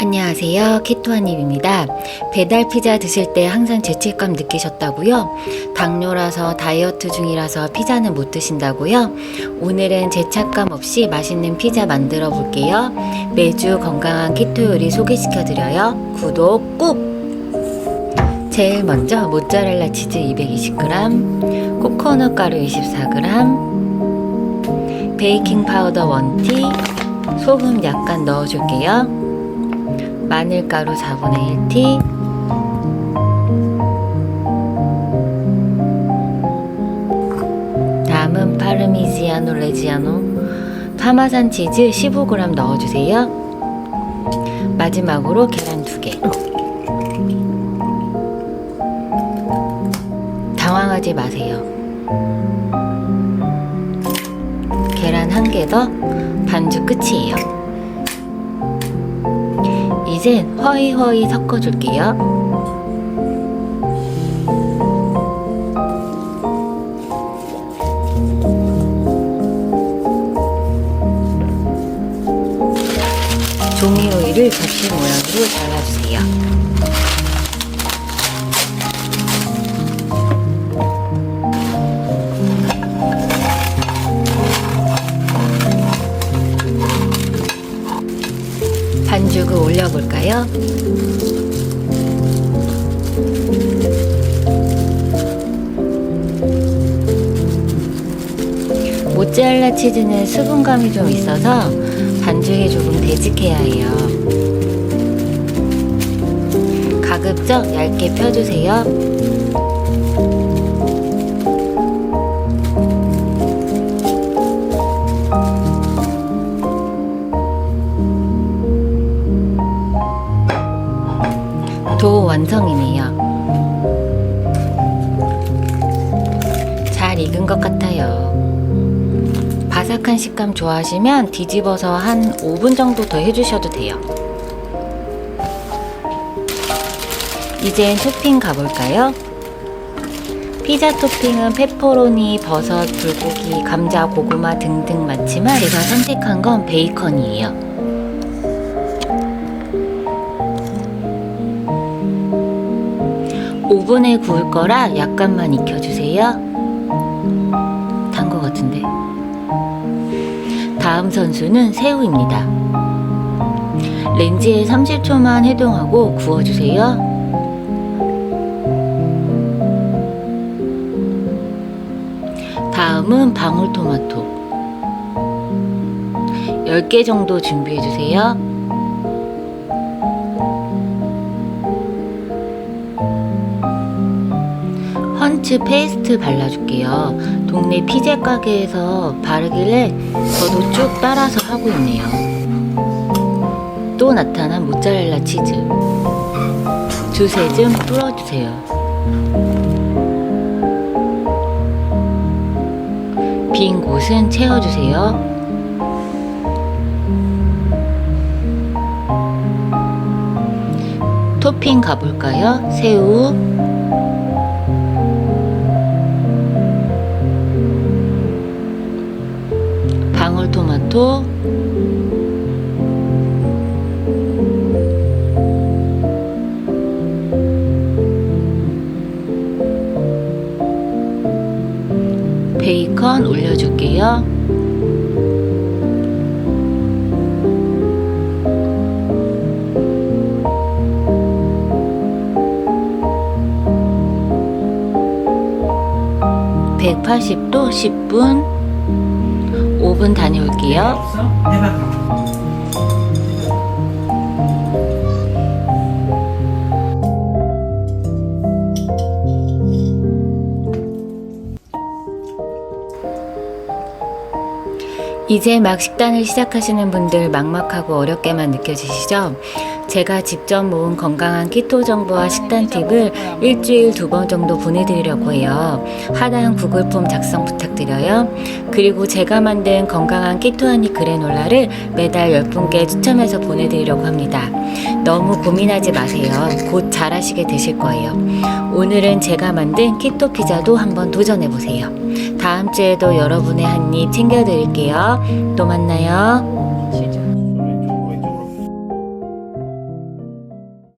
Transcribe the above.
안녕하세요. 키토아님입니다. 배달 피자 드실 때 항상 죄책감 느끼셨다고요? 당뇨라서 다이어트 중이라서 피자는 못 드신다고요? 오늘은 죄책감 없이 맛있는 피자 만들어 볼게요. 매주 건강한 키토 요리 소개시켜 드려요. 구독 꾹! 제일 먼저 모짜렐라 치즈 220g, 코코넛 가루 24g, 베이킹 파우더 1티, 소금 약간 넣어줄게요. 마늘가루 4분의 1티. 다음은 파르미지아노 레지아노. 파마산 치즈 15g 넣어주세요. 마지막으로 계란 2개. 당황하지 마세요. 계란 1개 더. 반죽 끝이에요 이제 허이허이 섞어줄게요. 종이 오이를 접시 모양으로 잘라주세요. 반죽을 올려볼까요? 모짜렐라 치즈는 수분감이 좀 있어서 반죽이 조금 되직해야 해요. 가급적 얇게 펴주세요. 완성이네요. 잘 익은 것 같아요. 바삭한 식감 좋아하시면 뒤집어서 한 5분 정도 더 해주셔도 돼요. 이젠 토핑 가볼까요? 피자 토핑은 페퍼로니, 버섯, 불고기, 감자, 고구마 등등 많지만 제가 선택한 건 베이컨이에요. 오븐에 구울 거라 약간만 익혀주세요. 단것 같은데. 다음 선수는 새우입니다. 렌즈에 30초만 해동하고 구워주세요. 다음은 방울토마토. 10개 정도 준비해주세요. 펀치 페이스트 발라줄게요. 동네 피제 가게에서 바르길래 저도 쭉 따라서 하고 있네요. 또 나타난 모짜렐라 치즈. 두세 점 뿌려주세요. 빈 곳은 채워주세요. 토핑 가볼까요? 새우, 방울토마토 베이컨 올려줄게요. (180도) (10분) 5분 다녀올게요. 이제 막 식단을 시작하시는 분들 막막하고 어렵게만 느껴지시죠? 제가 직접 모은 건강한 키토 정보와 식단 팁을 일주일 두 번 정도 보내드리려고 해요. 하단 구글 폼 작성 부탁드려요. 그리고 제가 만든 건강한 키토하니 그래놀라를 매달 10분께 추첨해서 보내드리려고 합니다. 너무 고민하지 마세요. 곧 잘하시게 되실 거예요. 오늘은 제가 만든 키토 피자도 한번 도전해보세요. 다음 주에도 여러분의 한 입 챙겨드릴게요. 또 만나요.